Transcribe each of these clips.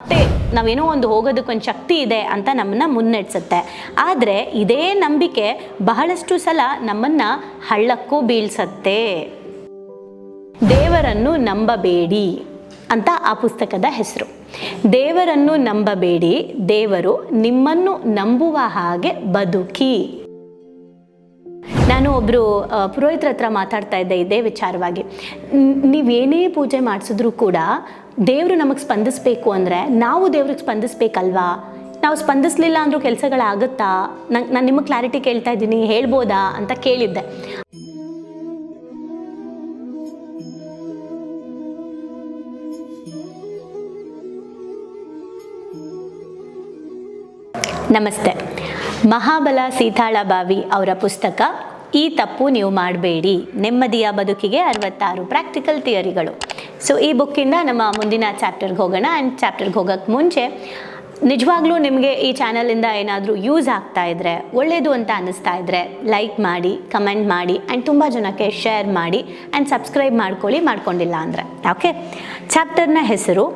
ಮತ್ತೆ ನಾವೇನೋ ಒಂದು ಹೋಗೋದಕ್ಕೊಂದು ಶಕ್ತಿ ಇದೆ ಅಂತ ನಮ್ಮನ್ನ ಮುನ್ನಡೆಸುತ್ತೆ. ಆದರೆ ಇದೇ ನಂಬಿಕೆ ಬಹಳಷ್ಟು ಸಲ ನಮ್ಮನ್ನ ಹಳ್ಳಕ್ಕೂ ಬೀಳ್ಸತ್ತೆ. ದೇವರನ್ನು ನಂಬಬೇಡಿ ಅಂತ ಆ ಪುಸ್ತಕದ ಹೆಸರು. ದೇವರನ್ನು ನಂಬಬೇಡಿ, ದೇವರು ನಿಮ್ಮನ್ನು ನಂಬುವ ಹಾಗೆ ಬದುಕಿ. ನಾನು ಒಬ್ಬರು ಪುರೋಹಿತರ ಹತ್ರ ಮಾತಾಡ್ತಾ ಇದ್ದೆ ಇದೇ ವಿಚಾರವಾಗಿ. ನೀವೇನೇ ಪೂಜೆ ಮಾಡಿಸಿದ್ರು ಕೂಡ ದೇವರು ನಮಗೆ ಸ್ಪಂದಿಸ್ಬೇಕು ಅಂದರೆ ನಾವು ದೇವ್ರಿಗೆ ಸ್ಪಂದಿಸ್ಬೇಕಲ್ವಾ? ನಾವು ಸ್ಪಂದಿಸ್ಲಿಲ್ಲ ಅಂದರೂ ಕೆಲಸಗಳಾಗುತ್ತಾ? ನಂಗೆ ನಾನು ನಿಮಗೆ ಕ್ಲಾರಿಟಿ ಕೇಳ್ತಾ ಇದ್ದೀನಿ, ಹೇಳ್ಬೋದಾ ಅಂತ ಕೇಳಿದ್ದೆ. ನಮಸ್ತೆ. ಮಹಾಬಲ ಸೀತಾಳಬಾವಿ ಅವರ ಪುಸ್ತಕ, ಈ ತಪ್ಪು ನೀವು ಮಾಡಬೇಡಿ, ನೆಮ್ಮದಿಯ ಬದುಕಿಗೆ ಅರವತ್ತಾರು ಪ್ರಾಕ್ಟಿಕಲ್ ಥಿಯರಿಗಳು ಸೊ ಈ ಬುಕ್ಕಿಂದ ನಮ್ಮ ಮುಂದಿನ ಚಾಪ್ಟರ್ಗೆ ಹೋಗೋಣ. ಆ್ಯಂಡ್ ಚಾಪ್ಟರ್ಗೆ ಹೋಗೋಕ್ಕೆ ಮುಂಚೆ, ನಿಜವಾಗ್ಲೂ ನಿಮಗೆ ಈ ಚಾನಲಿಂದ ಏನಾದರೂ ಯೂಸ್ ಆಗ್ತಾ ಇದ್ದರೆ ಒಳ್ಳೆಯದು ಅಂತ ಅನ್ನಿಸ್ತಾ ಇದ್ದರೆ ಲೈಕ್ ಮಾಡಿ ಕಮೆಂಟ್ ಮಾಡಿ ಆ್ಯಂಡ್ ತುಂಬ ಜನಕ್ಕೆ ಶೇರ್ ಮಾಡಿ ಆ್ಯಂಡ್ ಸಬ್ಸ್ಕ್ರೈಬ್ ಮಾಡ್ಕೊಳ್ಳಿ, ಮಾಡ್ಕೊಂಡಿಲ್ಲ ಅಂದರೆ. ಓಕೆ ಚಾಪ್ಟರ್ನ ಹೆಸರು,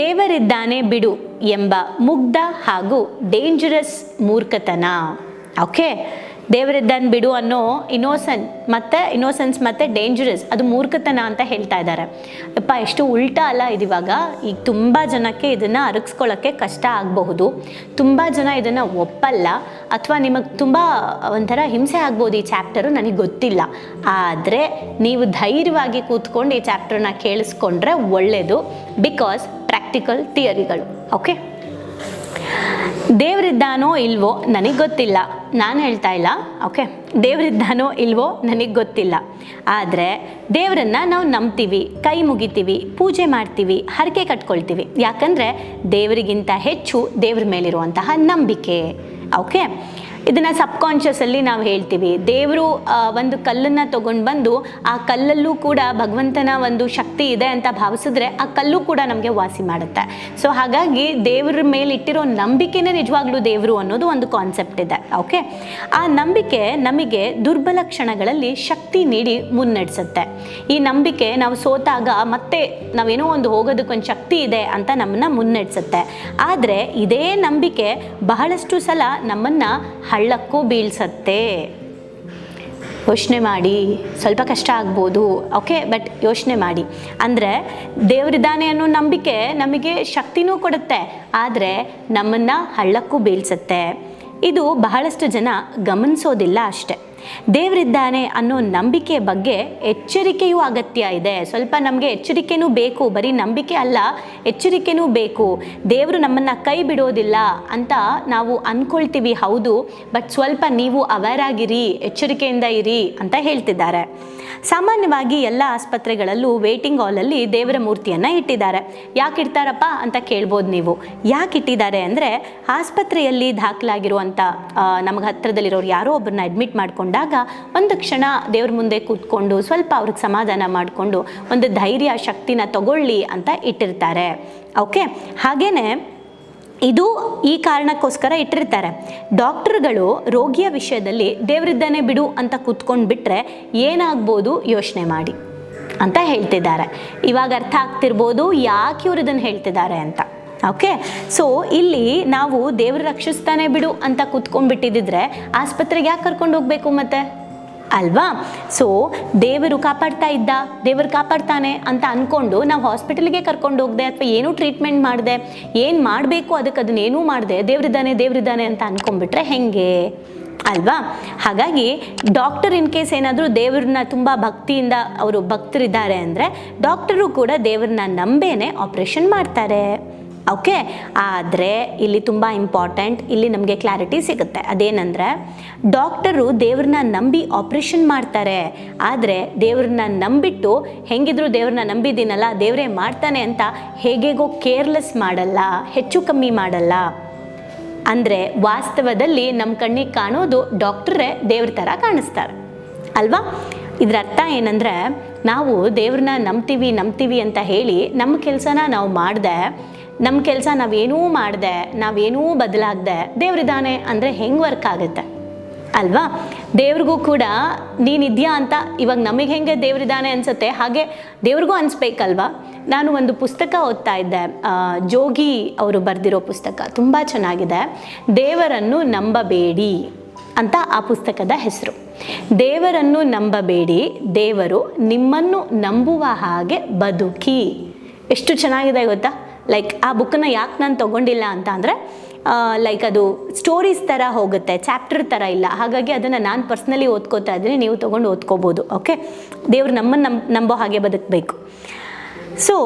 ದೇವರಿದ್ದಾನೆ ಬಿಡು ಎಂಬ ಮುಗ್ಧ ಹಾಗೂ ಡೇಂಜರಸ್ ಮೂರ್ಖತನ. ಓಕೆ ದೇವರಿದ್ದಾನೆ ಬಿಡು ಅನ್ನೋ ಇನೋಸೆಂಟ್ ಮತ್ತು ಇನ್ನೋಸೆನ್ಸ್ ಮತ್ತು ಡೇಂಜರಸ್ ಅದು ಮೂರ್ಖತನ ಅಂತ ಹೇಳ್ತಾ ಇದ್ದಾರೆ. ಅಪ್ಪ ಎಷ್ಟು ಉಲ್ಟಾ ಅಲ್ಲ ಇದಿವಾಗ? ಈಗ ತುಂಬ ಜನಕ್ಕೆ ಇದನ್ನು ಅರಗಿಸ್ಕೊಳ್ಳೋಕ್ಕೆ ಕಷ್ಟ ಆಗಬಹುದು. ತುಂಬ ಜನ ಇದನ್ನು ಒಪ್ಪಲ್ಲ. ಅಥವಾ ನಿಮಗೆ ತುಂಬ ಒಂಥರ ಹಿಂಸೆ ಆಗ್ಬೋದು ಈ ಚಾಪ್ಟರು, ನನಗೆ ಗೊತ್ತಿಲ್ಲ. ಆದರೆ ನೀವು ಧೈರ್ಯವಾಗಿ ಕೂತ್ಕೊಂಡು ಈ ಚಾಪ್ಟರ್ನ ಕೇಳಿಸ್ಕೊಂಡ್ರೆ ಒಳ್ಳೆಯದು ಬಿಕಾಸ್ ಪ್ರಾಕ್ಟಿಕಲ್ ಥಿಯರಿಗಳು ಓಕೆ ದೇವರಿದ್ದಾನೋ ಇಲ್ವೋ ನನಗೆ ಗೊತ್ತಿಲ್ಲ. ನಾನು ಹೇಳ್ತಾ ಇಲ್ಲ ಓಕೆ ದೇವರಿದ್ದಾನೋ ಇಲ್ವೋ ನನಗೆ ಗೊತ್ತಿಲ್ಲ. ಆದರೆ ದೇವರನ್ನು ನಾವು ನಂಬ್ತೀವಿ, ಕೈ ಮುಗಿತೀವಿ, ಪೂಜೆ ಮಾಡ್ತೀವಿ, ಹರಕೆ ಕಟ್ಕೊಳ್ತೀವಿ. ಯಾಕಂದರೆ ದೇವರಿಗಿಂತ ಹೆಚ್ಚು ದೇವ್ರ ಮೇಲಿರುವಂತಹ ನಂಬಿಕೆ ಓಕೆ ಇದನ್ನು ಅಲ್ಲಿ ನಾವು ಹೇಳ್ತೀವಿ. ದೇವರು ಒಂದು ಕಲ್ಲನ್ನು ತಗೊಂಡ್ ಬಂದು ಆ ಕಲ್ಲಲ್ಲೂ ಕೂಡ ಭಗವಂತನ ಒಂದು ಶಕ್ತಿ ಇದೆ ಅಂತ ಭಾವಿಸಿದ್ರೆ ಆ ಕಲ್ಲು ಕೂಡ ನಮಗೆ ವಾಸಿ ಮಾಡುತ್ತೆ. ಸೊ ಹಾಗಾಗಿ ದೇವರ ಮೇಲೆ ಇಟ್ಟಿರೋ ನಂಬಿಕೆನೇ ನಿಜವಾಗ್ಲೂ ದೇವರು ಅನ್ನೋದು ಒಂದು ಕಾನ್ಸೆಪ್ಟ್ ಇದೆ. ಓಕೆ ಆ ನಂಬಿಕೆ ನಮಗೆ ದುರ್ಬಲ ಕ್ಷಣಗಳಲ್ಲಿ ಶಕ್ತಿ ನೀಡಿ ಮುನ್ನಡೆಸುತ್ತೆ. ಈ ನಂಬಿಕೆ ನಾವು ಸೋತಾಗ ಮತ್ತೆ ನಾವೇನೋ ಒಂದು ಹೋಗೋದಕ್ಕೊಂದು ಶಕ್ತಿ ಇದೆ ಅಂತ ನಮ್ಮನ್ನ ಮುನ್ನಡೆಸುತ್ತೆ. ಆದರೆ ಇದೇ ನಂಬಿಕೆ ಬಹಳಷ್ಟು ಸಲ ನಮ್ಮನ್ನ ಹಳ್ಳಕ್ಕೂ ಬೀಳ್ಸತ್ತೆ. ಯೋಚನೆ ಮಾಡಿ. ಸ್ವಲ್ಪ ಕಷ್ಟ ಆಗ್ಬೋದು. ಓಕೆ, ಬಟ್ ಯೋಚನೆ ಮಾಡಿ. ಅಂದರೆ ದೇವರಿದ್ದಾನೆ ಅನ್ನೋ ನಂಬಿಕೆ ನಮಗೆ ಶಕ್ತಿನೂ ಕೊಡುತ್ತೆ. ಆದರೆ ನಮ್ಮನ್ನು ಹಳ್ಳಕ್ಕೂ ಬೀಳ್ಸತ್ತೆ. ಇದು ಬಹಳಷ್ಟು ಜನ ಗಮನಿಸೋದಿಲ್ಲ ಅಷ್ಟೆ. ದೇವರಿದ್ದಾನೆ ಅನ್ನೋ ನಂಬಿಕೆ ಬಗ್ಗೆ ಎಚ್ಚರಿಕೆಯೂ ಅಗತ್ಯ ಇದೆ. ಸ್ವಲ್ಪ ನಮಗೆ ಎಚ್ಚರಿಕೆನೂ ಬೇಕು, ಬರೀ ನಂಬಿಕೆ ಅಲ್ಲ, ಎಚ್ಚರಿಕೆನೂ ಬೇಕು. ದೇವರು ನಮ್ಮನ್ನು ಕೈ ಬಿಡೋದಿಲ್ಲ ಅಂತ ನಾವು ಅಂದ್ಕೊಳ್ತೀವಿ ಹೌದು, ಬಟ್ ಸ್ವಲ್ಪ ನೀವು ಅವೇರ್ ಆಗಿರಿ, ಎಚ್ಚರಿಕೆಯಿಂದ ಇರಿ ಅಂತ ಹೇಳ್ತಿದ್ದಾರೆ. ಸಾಮಾನ್ಯವಾಗಿ ಎಲ್ಲ ಆಸ್ಪತ್ರೆಗಳಲ್ಲೂ ವೇಟಿಂಗ್ ಹಾಲಲ್ಲಿ ದೇವರ ಮೂರ್ತಿಯನ್ನು ಇಟ್ಟಿದ್ದಾರೆ. ಯಾಕೆ ಇಡ್ತಾರಪ್ಪ ಅಂತ ಕೇಳ್ಬೋದು ನೀವು. ಯಾಕೆ ಇಟ್ಟಿದ್ದಾರೆ ಅಂದರೆ ಆಸ್ಪತ್ರೆಯಲ್ಲಿ ದಾಖಲಾಗಿರುವಂಥ ನಮಗೆ ಹತ್ತಿರದಲ್ಲಿರೋರು ಯಾರೋ ಒಬ್ಬರನ್ನ ಅಡ್ಮಿಟ್ ಮಾಡಿಕೊಂಡಾಗ ಒಂದು ಕ್ಷಣ ದೇವ್ರ ಮುಂದೆ ಕೂತ್ಕೊಂಡು ಸ್ವಲ್ಪ ಅವ್ರಿಗೆ ಸಮಾಧಾನ ಮಾಡಿಕೊಂಡು ಒಂದು ಧೈರ್ಯ, ಶಕ್ತಿನ ತಗೊಳ್ಳಿ ಅಂತ ಇಟ್ಟಿರ್ತಾರೆ. ಓಕೆ ಹಾಗೇನೆ ಇದು ಈ ಕಾರಣಕ್ಕೋಸ್ಕರ ಇಟ್ಟಿರ್ತಾರೆ. ಡಾಕ್ಟರ್ಗಳು ರೋಗಿಯ ವಿಷಯದಲ್ಲಿ ದೇವರಿದ್ದಾನೆ ಬಿಡು ಅಂತ ಕೂತ್ಕೊಂಡು ಬಿಟ್ಟರೆ ಏನಾಗ್ಬೋದು ಯೋಚನೆ ಮಾಡಿ ಅಂತ ಹೇಳ್ತಿದ್ದಾರೆ. ಇವಾಗ ಅರ್ಥ ಆಗ್ತಿರ್ಬೋದು ಯಾಕೆ ಇವ್ರು ಇದನ್ನು ಹೇಳ್ತಿದ್ದಾರೆ ಅಂತ. ಓಕೆ? ಸೊ ಇಲ್ಲಿ ನಾವು ದೇವರು ರಕ್ಷಿಸ್ತಾನೆ ಬಿಡು ಅಂತ ಕೂತ್ಕೊಂಡ್ಬಿಟ್ಟಿದ್ರೆ ಆಸ್ಪತ್ರೆಗೆ ಯಾಕೆ ಕರ್ಕೊಂಡು ಹೋಗ್ಬೇಕು ಮತ್ತೆ? ಅಲ್ವಾ? ಸೊ ದೇವರು ಕಾಪಾಡ್ತಾ ಇದ್ದ, ದೇವರು ಕಾಪಾಡ್ತಾನೆ ಅಂತ ಅಂದ್ಕೊಂಡು ನಾವು ಹಾಸ್ಪಿಟಲ್ಗೆ ಕರ್ಕೊಂಡು ಹೋಗದೆ ಅಥವಾ ಏನೂ ಟ್ರೀಟ್ಮೆಂಟ್ ಮಾಡಿದೆ, ಏನು ಮಾಡಬೇಕು ಅದಕ್ಕೆ ಅದನ್ನೇನೂ ಮಾಡಿದೆ, ದೇವ್ರಿದ್ದಾನೆ, ದೇವರಿದ್ದಾನೆ ಅಂತ ಅಂದ್ಕೊಂಡ್ಬಿಟ್ರೆ ಹೆಂಗೆ? ಅಲ್ವಾ? ಹಾಗಾಗಿ ಡಾಕ್ಟರ್ ಇನ್ ಕೇಸ್ ಏನಾದರೂ ದೇವ್ರನ್ನ ತುಂಬ ಭಕ್ತಿಯಿಂದ ಅವರು ಭಕ್ತರಿದ್ದಾರೆ ಅಂದರೆ ಡಾಕ್ಟರು ಕೂಡ ದೇವ್ರನ್ನ ನಂಬೇನೆ ಆಪ್ರೇಷನ್ ಮಾಡ್ತಾರೆ. ಓಕೆ ಆದರೆ ಇಲ್ಲಿ ತುಂಬ ಇಂಪಾರ್ಟೆಂಟ್ ಇಲ್ಲಿ ನಮಗೆ ಕ್ಲಾರಿಟಿ ಸಿಗುತ್ತೆ. ಅದೇನಂದರೆ ಡಾಕ್ಟರು ದೇವ್ರನ್ನ ನಂಬಿ ಆಪ್ರೇಷನ್ ಮಾಡ್ತಾರೆ. ಆದರೆ ದೇವ್ರನ್ನ ನಂಬಿಟ್ಟು ಹೆಂಗಿದ್ರು ದೇವ್ರನ್ನ ನಂಬಿದ್ದೀನಲ್ಲ, ದೇವರೇ ಮಾಡ್ತಾನೆ ಅಂತ ಹೇಗೆಗೋ ಕೇರ್ಲೆಸ್ ಮಾಡಲ್ಲ, ಹೆಚ್ಚು ಕಮ್ಮಿ ಮಾಡಲ್ಲ. ಅಂದರೆ ವಾಸ್ತವದಲ್ಲಿ ನಮ್ಮ ಕಣ್ಣಿಗೆ ಕಾಣೋದು ಡಾಕ್ಟ್ರೇ ದೇವ್ರ ಥರ ಕಾಣಿಸ್ತಾರೆ. ಅಲ್ವಾ? ಇದರ ಅರ್ಥ ಏನಂದರೆ, ನಾವು ದೇವ್ರನ್ನ ನಂಬ್ತೀವಿ ನಂಬ್ತೀವಿ ಅಂತ ಹೇಳಿ ನಮ್ಮ ಕೆಲಸನ ನಾವು ಮಾಡಿದೆ ನಮ್ಮ ಕೆಲಸ ನಾವೇನೂ ಮಾಡಿದೆ, ನಾವೇನೂ ಬದಲಾಗದೆ ದೇವ್ರಿದ್ದಾನೆ ಅಂದರೆ ಹೆಂಗೆ ವರ್ಕ್ ಆಗುತ್ತೆ? ಅಲ್ವಾ? ದೇವ್ರಿಗೂ ಕೂಡ ನೀನಿದ್ಯಾ ಅಂತ ಇವಾಗ ನಮಗೆ ಹೆಂಗೆ ದೇವ್ರಿದ್ದಾನೆ ಅನಿಸುತ್ತೆ? ಹಾಗೆ ದೇವ್ರಿಗೂ ಅನಿಸ್ಬೇಕಲ್ವಾ? ನಾನು ಒಂದು ಪುಸ್ತಕ ಓದ್ತಾ ಇದ್ದೆ. ಜೋಗಿ ಅವರು ಬರೆದಿರೋ ಪುಸ್ತಕ. ತುಂಬ ಚೆನ್ನಾಗಿದೆ. ದೇವರನ್ನು ನಂಬಬೇಡಿ ಅಂತ ಆ ಪುಸ್ತಕದ ಹೆಸರು. ದೇವರನ್ನು ನಂಬಬೇಡಿ, ದೇವರು ನಿಮ್ಮನ್ನು ನಂಬುವ ಹಾಗೆ ಬದುಕಿ. ಎಷ್ಟು ಚೆನ್ನಾಗಿದೆ ಗೊತ್ತಾ? ಲೈಕ್ ಆ ಬುಕ್ಕನ್ನು ಯಾಕೆ ನಾನು ತಗೊಂಡಿಲ್ಲ ಅಂತ ಅಂದರೆ ಲೈಕ್ ಅದು ಸ್ಟೋರೀಸ್ ಥರ ಹೋಗುತ್ತೆ ಚಾಪ್ಟರ್ ಥರ ಇಲ್ಲ. ಹಾಗಾಗಿ ಅದನ್ನು ನಾನು ಪರ್ಸ್ನಲಿ ಓದ್ಕೋತಾ ಇದ್ದೀನಿ, ನೀವು ತೊಗೊಂಡು ಓದ್ಕೋಬೋದು ಓಕೆ ದೇವ್ರು ನಮ್ಮನ್ನು ನಂಬ ನಂಬೋ ಹಾಗೆ ಬದುಕಬೇಕು. ಸೊ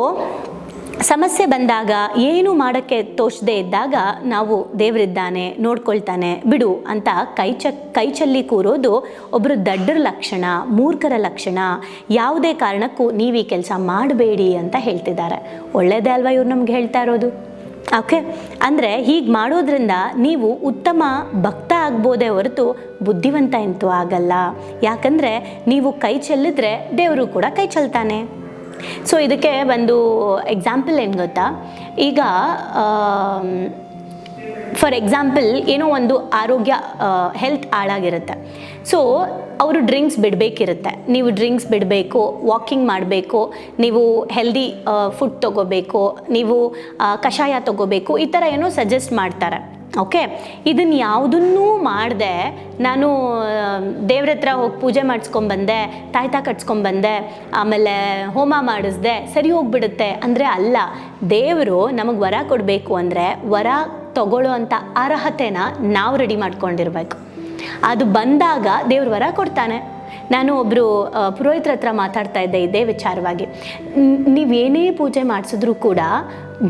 ಸಮಸ್ಯೆ ಬಂದಾಗ ಏನು ಮಾಡೋಕ್ಕೆ ತೋಚದೆ ಇದ್ದಾಗ ನಾವು ದೇವರಿದ್ದಾನೆ, ನೋಡ್ಕೊಳ್ತಾನೆ, ಬಿಡು ಅಂತ ಕೈ ಚ, ಕೈ ಚಲ್ಲಿ ಕೂರೋದು ಒಬ್ಬರು ದಡ್ಡರ ಲಕ್ಷಣ, ಮೂರ್ಖರ ಲಕ್ಷಣ. ಯಾವುದೇ ಕಾರಣಕ್ಕೂ ನೀವು ಈ ಕೆಲಸ ಮಾಡಬೇಡಿ ಅಂತ ಹೇಳ್ತಿದ್ದಾರೆ. ಒಳ್ಳೆಯದೇ ಅಲ್ವಾ ಇವ್ರು ನಮ್ಗೆ ಹೇಳ್ತಾ ಇರೋದು? ಓಕೆ. ಅಂದರೆ ಹೀಗೆ ಮಾಡೋದ್ರಿಂದ ನೀವು ಉತ್ತಮ ಭಕ್ತ ಆಗ್ಬೋದೇ ಹೊರತು ಬುದ್ಧಿವಂತ ಎಂತೂ ಆಗಲ್ಲ. ಯಾಕಂದರೆ ನೀವು ಕೈ ಚೆಲ್ಲಿದ್ರೆ ದೇವರು ಕೂಡ ಕೈ ಚೆಲ್ತಾನೆ. ಸೊ ಇದಕ್ಕೆ ಒಂದು ಎಕ್ಸಾಂಪಲ್ ಏನು ಗೊತ್ತಾ? ಈಗ ಫಾರ್ ಎಕ್ಸಾಂಪಲ್ ಏನೋ ಒಂದು ಆರೋಗ್ಯ ಹೆಲ್ತ್ ಹಾಳಾಗಿರುತ್ತೆ. ಸೊ ಅವರು ಡ್ರಿಂಕ್ಸ್ ಬಿಡಬೇಕಿರುತ್ತೆ. ನೀವು ಡ್ರಿಂಕ್ಸ್ ಬಿಡಬೇಕು ವಾಕಿಂಗ್ ಮಾಡಬೇಕು, ನೀವು ಹೆಲ್ದಿ ಫುಡ್ ತೊಗೋಬೇಕು, ನೀವು ಕಷಾಯ ತೊಗೋಬೇಕು, ಈ ಥರ ಏನೋ ಸಜೆಸ್ಟ್ ಮಾಡ್ತಾರೆ. ಓಕೆ ಇದನ್ನ ಯಾವುದನ್ನೂ ಮಾಡದೆ, ನಾನು ದೇವ್ರ ಹತ್ರ ಹೋಗಿ ಪೂಜೆ ಮಾಡಿಸ್ಕೊಂಬಂದೆ ತಾಯ್ತ ಕಟ್ಸ್ಕೊಂಬಂದೆ ಆಮೇಲೆ ಹೋಮ ಮಾಡಿಸ್ದೆ, ಸರಿ ಹೋಗ್ಬಿಡುತ್ತೆ. ಅಂದರೆ ಅಲ್ಲ, ದೇವರು ನಮಗೆ ವರ ಕೊಡಬೇಕು ಅಂದರೆ ವರ ತಗೊಳ್ಳೋ ಅಂಥ ಅರ್ಹತೆನ ನಾವು ರೆಡಿ ಮಾಡ್ಕೊಂಡಿರ್ಬೇಕು. ಅದು ಬಂದಾಗ ದೇವ್ರ ವರ ಕೊಡ್ತಾನೆ. ನಾನು ಒಬ್ಬರು ಪುರೋಹಿತರ ಹತ್ರ ಮಾತಾಡ್ತಾ ಇದ್ದೆ ಇದೇ ವಿಚಾರವಾಗಿ. ನೀವೇನೇ ಪೂಜೆ ಮಾಡಿಸಿದ್ರೂ ಕೂಡ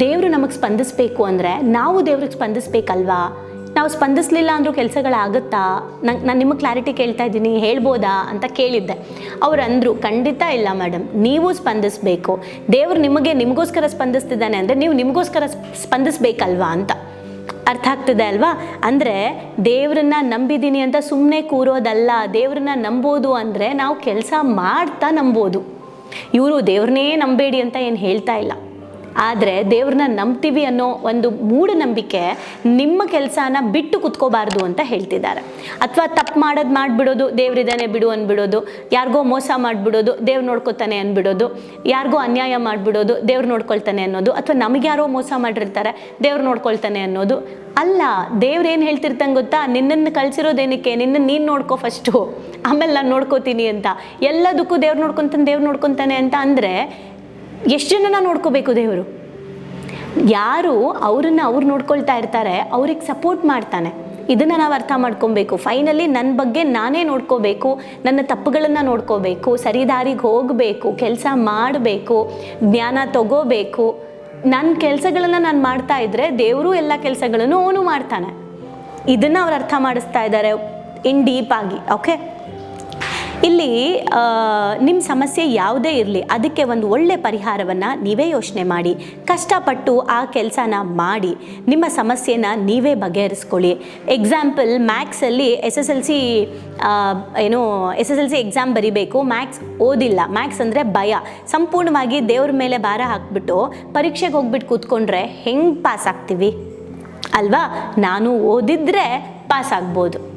ದೇವರು ನಮಗೆ ಸ್ಪಂದಿಸಬೇಕು ಅಂದರೆ ನಾವು ದೇವ್ರಿಗೆ ಸ್ಪಂದಿಸ್ಬೇಕಲ್ವಾ? ನಾವು ಸ್ಪಂದಿಸಲಿಲ್ಲ ಅಂದರೂ ಕೆಲಸಗಳಾಗುತ್ತಾ? ನಂಗೆ ನಾನು ನಿಮಗೆ ಕ್ಲಾರಿಟಿ ಕೇಳ್ತಾ ಇದ್ದೀನಿ, ಹೇಳ್ಬೋದಾ ಅಂತ ಕೇಳಿದ್ದೆ. ಅವ್ರು ಅಂದರು, ಖಂಡಿತ ಇಲ್ಲ ಮೇಡಮ್ ನೀವು ಸ್ಪಂದಿಸಬೇಕು. ದೇವರು ನಿಮಗೆ ನಿಮಗೋಸ್ಕರ ಸ್ಪಂದಿಸ್ತಿದ್ದಾನೆ ಅಂದರೆ ನೀವು ನಿಮಗೋಸ್ಕರ ಸ್ಪಂದಿಸ್ಬೇಕಲ್ವಾ? ಅಂತ. ಅರ್ಥ ಆಗ್ತದೆ ಅಲ್ವಾ? ಅಂದರೆ ದೇವ್ರನ್ನ ನಂಬಿದ್ದೀನಿ ಅಂತ ಸುಮ್ಮನೆ ಕೂರೋದಲ್ಲ, ದೇವ್ರನ್ನ ನಂಬೋದು ಅಂದರೆ ನಾವು ಕೆಲಸ ಮಾಡ್ತಾ ನಂಬೋದು. ಇವರು ದೇವ್ರನ್ನೇ ನಂಬೇಡಿ ಅಂತ ಏನು ಹೇಳ್ತಾ ಇಲ್ಲ. ಆದರೆ ದೇವ್ರನ್ನ ನಂಬ್ತೀವಿ ಅನ್ನೋ ಒಂದು ಮೂಢನಂಬಿಕೆ ನಿಮ್ಮ ಕೆಲಸನ ಬಿಟ್ಟು ಕುತ್ಕೋಬಾರ್ದು ಅಂತ ಹೇಳ್ತಿದ್ದಾರೆ. ಅಥವಾ ತಪ್ಪು ಮಾಡೋದು ಮಾಡಿಬಿಡೋದು ದೇವ್ರಿದ್ದಾನೆ ಬಿಡು ಅಂದ್ಬಿಡೋದು ಯಾರಿಗೋ ಮೋಸ ಮಾಡಿಬಿಡೋದು, ದೇವ್ರು ನೋಡ್ಕೊತಾನೆ ಅಂದ್ಬಿಡೋದು ಯಾರಿಗೋ ಅನ್ಯಾಯ ಮಾಡಿಬಿಡೋದು, ದೇವ್ರು ನೋಡ್ಕೊಳ್ತಾನೆ ಅನ್ನೋದು, ಅಥವಾ ನಮಗೆ ಯಾರೋ ಮೋಸ ಮಾಡಿರ್ತಾರೆ, ದೇವ್ರು ನೋಡ್ಕೊಳ್ತಾನೆ ಅನ್ನೋದು ಅಲ್ಲ, ದೇವ್ರು ಏನು ಹೇಳ್ತಿರ್ತಂಗೆ ಗೊತ್ತಾ? ನಿನ್ನನ್ನು ಕಳ್ಸಿರೋದೇನಕ್ಕೆ? ನಿನ್ನ ನೀನು ನೋಡ್ಕೋ ಫಸ್ಟು ಆಮೇಲೆ ನಾನು ನೋಡ್ಕೋತೀನಿ ಅಂತ. ಎಲ್ಲದಕ್ಕೂ ದೇವ್ರು ನೋಡ್ಕೊತಾನೆ ದೇವ್ರು ನೋಡ್ಕೊತಾನೆ ಅಂತ ಅಂದರೆ ಎಷ್ಟು ಜನನ ನೋಡ್ಕೋಬೇಕು ದೇವರು? ಯಾರು ಅವರನ್ನು ಅವ್ರು ನೋಡ್ಕೊಳ್ತಾ ಇರ್ತಾರೆ, ಅವ್ರಿಗೆ ಸಪೋರ್ಟ್ ಮಾಡ್ತಾನೆ. ಇದನ್ನು ನಾವು ಅರ್ಥ ಮಾಡ್ಕೊಬೇಕು. ಫೈನಲಿ ನನ್ನ ಬಗ್ಗೆ ನಾನೇ ನೋಡ್ಕೋಬೇಕು, ನನ್ನ ತಪ್ಪುಗಳನ್ನು ನೋಡ್ಕೋಬೇಕು, ಸರಿದಾರಿಗೆ ಹೋಗಬೇಕು, ಕೆಲಸ ಮಾಡಬೇಕು, ಜ್ಞಾನ ತಗೋಬೇಕು. ನನ್ನ ಕೆಲಸಗಳನ್ನು ನಾನು ಮಾಡ್ತಾ ಇದ್ದರೆ ದೇವರು ಎಲ್ಲ ಕೆಲಸಗಳನ್ನು ಅವನು ಮಾಡ್ತಾನೆ. ಇದನ್ನು ಅವ್ರು ಅರ್ಥ ಮಾಡಿಸ್ತಾ ಇದ್ದಾರೆ ಇನ್ ಡೀಪ್ ಆಗಿ ಓಕೆ ಇಲ್ಲಿ ನಿಮ್ಮ ಸಮಸ್ಯೆ ಯಾವುದೇ ಇರಲಿ, ಅದಕ್ಕೆ ಒಂದು ಒಳ್ಳೆ ಪರಿಹಾರವನ್ನು ನೀವೇ ಯೋಚನೆ ಮಾಡಿ. ಕಷ್ಟಪಟ್ಟು ಆ ಕೆಲಸನ ಮಾಡಿ. ನಿಮ್ಮ ಸಮಸ್ಯೆನ ನೀವೇ ಬಗೆಹರಿಸ್ಕೊಳ್ಳಿ. ಎಕ್ಸಾಂಪಲ್ ಮ್ಯಾಕ್ಸಲ್ಲಿ ಎಸ್ ಎಸ್ ಎಲ್ ಸಿ ಏನು S S L C exam ಬರಿಬೇಕು ಮ್ಯಾಕ್ಸ್ ಓದಿಲ್ಲ. ಮ್ಯಾಕ್ಸ್ ಅಂದರೆ ಭಯ. ಸಂಪೂರ್ಣವಾಗಿ ದೇವ್ರ ಮೇಲೆ ಭಾರ ಹಾಕ್ಬಿಟ್ಟು ಪರೀಕ್ಷೆಗೆ ಹೋಗ್ಬಿಟ್ಟು ಕೂತ್ಕೊಂಡ್ರೆ ಹೆಂಗೆ ಪಾಸ್ ಆಗ್ತೀವಿ? ಅಲ್ವಾ? ನಾನು ಓದಿದ್ರೆ ಪಾಸ್ ಆಗ್ಬೋದು.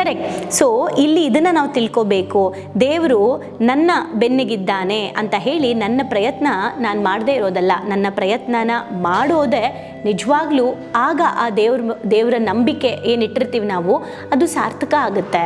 ಕರೆಕ್ಟ್ ಸೊ ಇಲ್ಲಿ ಇದನ್ನು ನಾವು ತಿಳ್ಕೊಬೇಕು. ದೇವರು ನನ್ನ ಬೆನ್ನಿಗಿದ್ದಾನೆ ಅಂತ ಹೇಳಿ ನನ್ನ ಪ್ರಯತ್ನ ನಾನು ಮಾಡದೇ ಇರೋದಲ್ಲ. ನನ್ನ ಪ್ರಯತ್ನನ ಮಾಡೋದೇ ನಿಜವಾಗ್ಲೂ ಆಗ ಆ ದೇವ್ರ ದೇವರ ನಂಬಿಕೆ ಏನಿಟ್ಟಿರ್ತೀವಿ ನಾವು, ಅದು ಸಾರ್ಥಕ ಆಗುತ್ತೆ.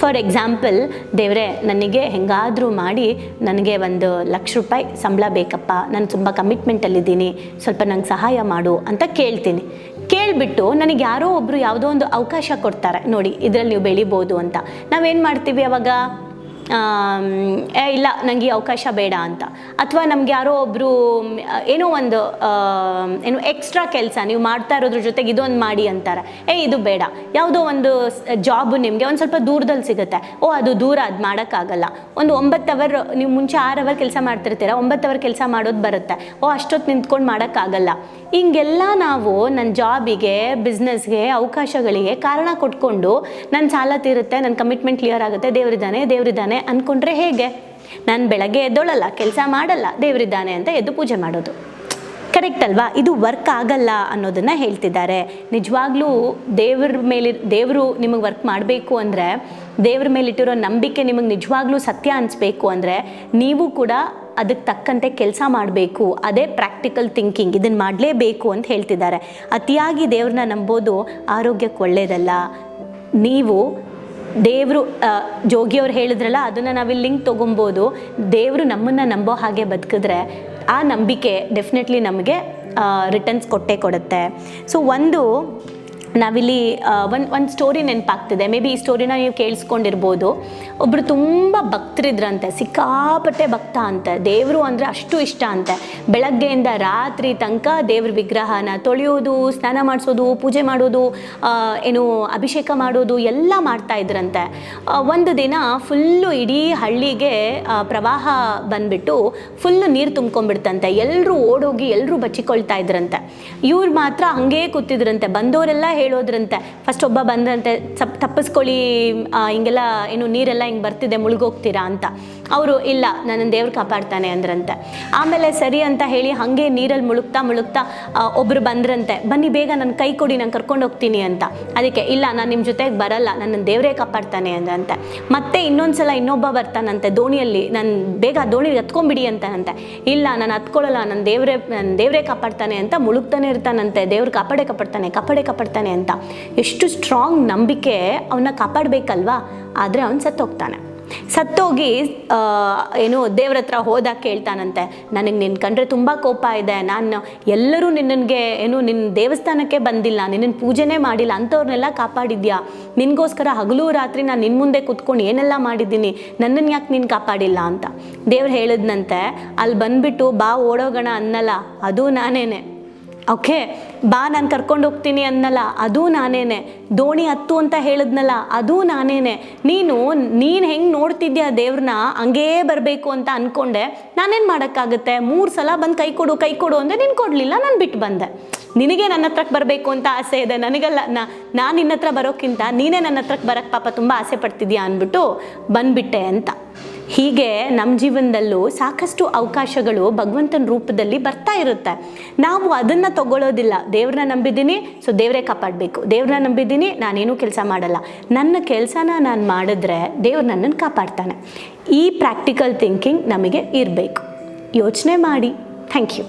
ಫಾರ್ ಎಕ್ಸಾಂಪಲ್ ದೇವರೇ, ನನಗೆ ಹೆಂಗಾದರೂ ಮಾಡಿ ನನಗೆ ಒಂದು ಲಕ್ಷ ರೂಪಾಯಿ ಸಂಬಳ ಬೇಕಪ್ಪ. ನಾನು ತುಂಬ ಕಮಿಟ್ಮೆಂಟಲ್ಲಿದ್ದೀನಿ ಸ್ವಲ್ಪ ನಂಗೆ ಸಹಾಯ ಮಾಡು ಅಂತ ಕೇಳ್ತೀನಿ. ಕೇಳಿಬಿಟ್ಟು ನನಗೆ ಯಾರೋ ಒಬ್ಬರು ಯಾವುದೋ ಒಂದು ಅವಕಾಶ ಕೊಡ್ತಾರೆ. ನೋಡಿ, ಇದರಲ್ಲಿ ನೀವು ಬೆಳಿಬೋದು ಅಂತ. ನಾವೇನು ಮಾಡ್ತೀವಿ ಅವಾಗ? ಇಲ್ಲ ನನಗೆ ಈ ಅವಕಾಶ ಬೇಡ ಅಂತ. ಅಥವಾ ನಮ್ಗೆ ಯಾರೋ ಒಬ್ಬರು ಏನೋ ಒಂದು ಏನು ಎಕ್ಸ್ಟ್ರಾ ಕೆಲಸ, ನೀವು ಮಾಡ್ತಾ ಇರೋದ್ರ ಜೊತೆಗೆ ಇದೊಂದು ಮಾಡಿ ಅಂತಾರೆ. ಏ, ಇದು ಬೇಡ. ಯಾವುದೋ ಒಂದು ಜಾಬ್ ನಿಮಗೆ ಒಂದು ಸ್ವಲ್ಪ ದೂರದಲ್ಲಿ ಸಿಗುತ್ತೆ. ಓ, ಅದು ದೂರ, ಅದು ಮಾಡೋಕ್ಕಾಗಲ್ಲ. ಒಂದು ಒಂಬತ್ತು ಅವರ್ ನೀವು ಮುಂಚೆ ಆರು ಅವರ್ ಕೆಲಸ ಮಾಡ್ತಿರ್ತೀರ? ಒಂಬತ್ತು ಅವರ್ ಕೆಲಸ ಮಾಡೋದು ಬರುತ್ತೆ. ಓ ಅಷ್ಟೊತ್ತು ನಿಂತ್ಕೊಂಡು ಮಾಡೋಕ್ಕಾಗಲ್ಲ. ಹಿಂಗೆಲ್ಲ ನಾವು ನನ್ನ ಜಾಬಿಗೆ ಬಿಸ್ನೆಸ್ಗೆ ಅವಕಾಶಗಳಿಗೆ ಕಾರಣ ಕೊಟ್ಕೊಂಡು ನನ್ನ ಸಾಲ ತೀರುತ್ತೆ ನನ್ನ ಕಮಿಟ್ಮೆಂಟ್ ಕ್ಲಿಯರ್ ಆಗುತ್ತೆ, ದೇವರಿದ್ದಾನೆ ದೇವರಿದ್ದಾನೆ ಅಂದ್ಕೊಂಡ್ರೆ ಹೇಗೆ? ನಾನು ಬೆಳಗ್ಗೆ ಎದ್ದೋಳಲ್ಲ, ಕೆಲಸ ಮಾಡಲ್ಲ, ದೇವರಿದ್ದಾನೆ ಅಂತ ಎದ್ದು ಪೂಜೆ ಮಾಡೋದು. ಕರೆಕ್ಟ್ ಅಲ್ವಾ? ಇದು ವರ್ಕ್ ಆಗಲ್ಲ ಅನ್ನೋದನ್ನು ಹೇಳ್ತಿದ್ದಾರೆ. ನಿಜವಾಗ್ಲೂ ದೇವ್ರ ಮೇಲೆ ದೇವರು ನಿಮಗೆ ವರ್ಕ್ ಮಾಡಬೇಕು ಅಂದರೆ, ದೇವ್ರ ಮೇಲಿಟ್ಟಿರೋ ನಂಬಿಕೆ ನಿಮಗೆ ನಿಜವಾಗ್ಲೂ ಸತ್ಯ ಅನಿಸ್ಬೇಕು ಅಂದರೆ, ನೀವು ಕೂಡ ಅದಕ್ಕೆ ತಕ್ಕಂತೆ ಕೆಲಸ ಮಾಡಬೇಕು, ಅದೇ ಪ್ರಾಕ್ಟಿಕಲ್ ಥಿಂಕಿಂಗ್ ಇದನ್ನು ಮಾಡಲೇಬೇಕು ಅಂತ ಹೇಳ್ತಿದ್ದಾರೆ. ಅತಿಯಾಗಿ ದೇವ್ರನ್ನ ನಂಬೋದು ಆರೋಗ್ಯಕ್ಕೆ ಒಳ್ಳೆಯದಲ್ಲ ನೀವು ದೇವರು ಜೋಗಿಯವ್ರು ಹೇಳಿದ್ರಲ್ಲ, ಅದನ್ನು ನಾವಿಲ್ಲಿ ಲಿಂಕ್ ತೊಗೊಬೋದು. ದೇವರು ನಮ್ಮನ್ನು ನಂಬೋ ಹಾಗೆ ಬದುಕಿದ್ರೆ ಆ ನಂಬಿಕೆ ಡೆಫಿನೆಟ್ಲಿ ನಮಗೆ ರಿಟರ್ನ್ಸ್ ಕೊಟ್ಟೇ ಕೊಡುತ್ತೆ. ಸೊ ಒಂದು ನಾವಿಲ್ಲಿ ಒಂದು ಒಂದು ಸ್ಟೋರಿ ನೆನಪಾಗ್ತಿದೆ. ಮೇ ಬಿ ಈ ಸ್ಟೋರಿನ ನೀವು ಕೇಳಿಸ್ಕೊಂಡಿರ್ಬೋದು. ಒಬ್ಬರು ತುಂಬ ಭಕ್ತರಿದ್ರಂತೆ, ಸಿಕ್ಕಾಪಟ್ಟೆ ಭಕ್ತ ಅಂತೆ. ದೇವರು ಅಂದರೆ ಅಷ್ಟು ಇಷ್ಟ ಅಂತೆ. ಬೆಳಗ್ಗೆಯಿಂದ ರಾತ್ರಿ ತನಕ ದೇವ್ರ ವಿಗ್ರಹನ ತೊಳೆಯೋದು, ಸ್ನಾನ ಮಾಡಿಸೋದು, ಪೂಜೆ ಮಾಡೋದು ಏನು ಅಭಿಷೇಕ ಮಾಡೋದು ಎಲ್ಲ ಮಾಡ್ತಾ ಇದ್ರಂತೆ. ಒಂದು ದಿನ ಫುಲ್ಲು ಇಡೀ ಹಳ್ಳಿಗೆ ಪ್ರವಾಹ ಬಂದ್ಬಿಟ್ಟು ಫುಲ್ಲು ನೀರು ತುಂಬ್ಕೊಂಡ್ಬಿಡ್ತಂತೆ. ಎಲ್ಲರೂ ಓಡೋಗಿ ಎಲ್ಲರೂ ಬಚ್ಚಿಕೊಳ್ತಾ ಇದ್ರಂತೆ. ಇವ್ರು ಮಾತ್ರ ಹಂಗೇ ಕೂತಿದ್ರಂತೆ. ಬಂದವರೆಲ್ಲ ಹೇಳೋದ್ರಂತೆ. ಫಸ್ಟ್ ಒಬ್ಬ ಬಂದ್ರಂತೆ ತಪ್ಪಿಸ್ಕೊಳ್ಳಿ ಹಿಂಗೆಲ್ಲ ಏನು ನೀರೆಲ್ಲ ಹಿಂಗೆ ಬರ್ತಿದೆ ಮುಳುಗೋಗ್ತೀರಾ ಅಂತ. ಅವರು, ಇಲ್ಲ ನನ್ನ ದೇವ್ರು ಕಾಪಾಡ್ತಾನೆ ಅಂದ್ರಂತೆ. ಆಮೇಲೆ ಸರಿ ಅಂತ ಹೇಳಿ ಹಾಗೆ ನೀರಲ್ಲಿ ಮುಳುಗ್ತಾ ಮುಳುಗ್ತಾ ಒಬ್ಬರು ಬಂದ್ರಂತೆ, ಬನ್ನಿ, ಬೇಗ ನನ್ನ ಕೈ ಕೊಡಿ, ನಾನು ಕರ್ಕೊಂಡು ಹೋಗ್ತೀನಿ ಅಂತ. ಅದಕ್ಕೆ, ಇಲ್ಲ, ನಾನು ನಿಮ್ಮ ಜೊತೆಗೆ ಬರಲ್ಲ ನನ್ನ ದೇವರೇ ಕಾಪಾಡ್ತಾನೆ ಅಂದಂತೆ ಮತ್ತೆ ಇನ್ನೊಂದ್ಸಲ ಇನ್ನೊಬ್ಬ ಬರ್ತಾನಂತೆ ದೋಣಿಯಲ್ಲಿ, ನಾನು, ಬೇಗ ದೋಣಿ ದೋಣಿಗೆ ಹತ್ಕೊಂಡ್ಬಿಡಿ ಅಂತಾನಂತೆ. ಇಲ್ಲ, ನಾನು ಹತ್ಕೊಳ್ಳಲ್ಲ ನನ್ನ ದೇವರೇ ನನ್ನ ದೇವರೇ ಕಾಪಾಡ್ತಾನೆ ಅಂತ ಮುಳುಗ್ತಾನೆ ಇರ್ತಾನಂತೆ. ದೇವ್ರು ಕಾಪಾಡೇ, ಕಾಪಾಡ್ತಾನೆ ಕಾಪಾಡೇ, ಕಾಪಾಡ್ತಾನೆ ಅಂತ. ಎಷ್ಟು ಸ್ಟ್ರಾಂಗ್ ನಂಬಿಕೆ ಅವನ್ನ ಕಾಪಾಡಬೇಕಲ್ವಾ? ಆದರೆ ಅವನು ಸತ್ತೋಗ್ತಾನೆ. ಸತ್ತೋಗಿ ಏನು ದೇವ್ರ ಹತ್ರ ಹೋದಾಗ ಕೇಳ್ತಾನಂತೆ, ನನಗೆ ನಿನ್ನ ಕಂಡ್ರೆ ತುಂಬ ಕೋಪ ಇದೆ, ನಾನು ಎಲ್ಲರೂ ನಿನ್ನಗೆ ಏನು ನಿನ್ನ ದೇವಸ್ಥಾನಕ್ಕೆ ಬಂದಿಲ್ಲ ನಿನ್ನ ಪೂಜೆನೆ ಮಾಡಿಲ್ಲ, ಅಂಥವ್ರನ್ನೆಲ್ಲ ಕಾಪಾಡಿದ್ಯಾ? ನಿನಗೋಸ್ಕರ ಹಗಲು ರಾತ್ರಿ ನಾನು ನಿನ್ನ ಮುಂದೆ ಕುತ್ಕೊಂಡು ಏನೆಲ್ಲ ಮಾಡಿದ್ದೀನಿ ನನ್ನನ್ನು ಯಾಕೆ ನೀನು ಕಾಪಾಡಿಲ್ಲ? ಅಂತ. ದೇವ್ರು ಹೇಳಿದ್ನಂತೆ ಅಲ್ಲಿ ಬಂದ್ಬಿಟ್ಟು ಬಾ ಓಡೋಗೋಣ ಅನ್ನಲ್ಲ, ಅದು ನಾನೇನೆ. ಓಕೆ. ಬಾ, ನಾನು ಕರ್ಕೊಂಡು ಹೋಗ್ತೀನಿ ಅನ್ನಲ್ಲ. ಅದು ನಾನೇನೆ. ದೋಣಿ ಹತ್ತು ಅಂತ ಹೇಳಿದ್ನಲ್ಲ, ಅದು ನಾನೇನೆ. ನೀನು ನೀನು ಹೆಂಗೆ ನೋಡ್ತಿದ್ಯಾ ದೇವ್ರನ್ನ ಹಂಗೇ ಬರಬೇಕು ಅಂತ ಅಂದ್ಕೊಂಡೆ ನಾನೇನು ಮಾಡೋಕ್ಕಾಗುತ್ತೆ? ಮೂರು ಸಲ ಬಂದು ಕೈ ಕೊಡು ಕೈ ಕೊಡು ಅಂದರೆ ನೀನು ಕೊಡಲಿಲ್ಲ, ನಾನು ಬಿಟ್ಟು ಬಂದೆ. ನಿನಗೆ ನನ್ನ ಹತ್ರಕ್ಕೆ ಬರಬೇಕು ಅಂತ ಆಸೆ ಇದೆ. ನನಗಲ್ಲ ನಾನು ನಿನ್ನ ಹತ್ರ ಬರೋಕ್ಕಿಂತ ನೀನೇ ನನ್ನ ಹತ್ರಕ್ಕೆ ಬರೋಕ್ಕೆ ಪಾಪ ತುಂಬ ಆಸೆ ಪಡ್ತಿದ್ಯಾ ಅಂದ್ಬಿಟ್ಟು ಬಂದ್ಬಿಟ್ಟೆ ಅಂತ. ಹೀಗೆ ನಮ್ಮ ಜೀವನದಲ್ಲೂ ಸಾಕಷ್ಟು ಅವಕಾಶಗಳು ಭಗವಂತನ ರೂಪದಲ್ಲಿ ಬರ್ತಾ ಇರುತ್ತೆ. ನಾವು ಅದನ್ನು ತಗೊಳ್ಳೋದಿಲ್ಲ ದೇವ್ರನ್ನ ನಂಬಿದ್ದೀನಿ, ಸೊ ದೇವರೇ ಕಾಪಾಡಬೇಕು. ದೇವ್ರನ್ನ ನಂಬಿದ್ದೀನಿ, ನಾನೇನು ಕೆಲಸ ಮಾಡಲ್ಲ. ನನ್ನ ಕೆಲಸನ ನಾನು ಮಾಡಿದ್ರೆ ದೇವ್ರು ನನ್ನನ್ನು ಕಾಪಾಡ್ತಾನೆ. ಈ ಪ್ರಾಕ್ಟಿಕಲ್ ಥಿಂಕಿಂಗ್ ನಮಗೆ ಇರಬೇಕು. ಯೋಚನೆ ಮಾಡಿ. Thank you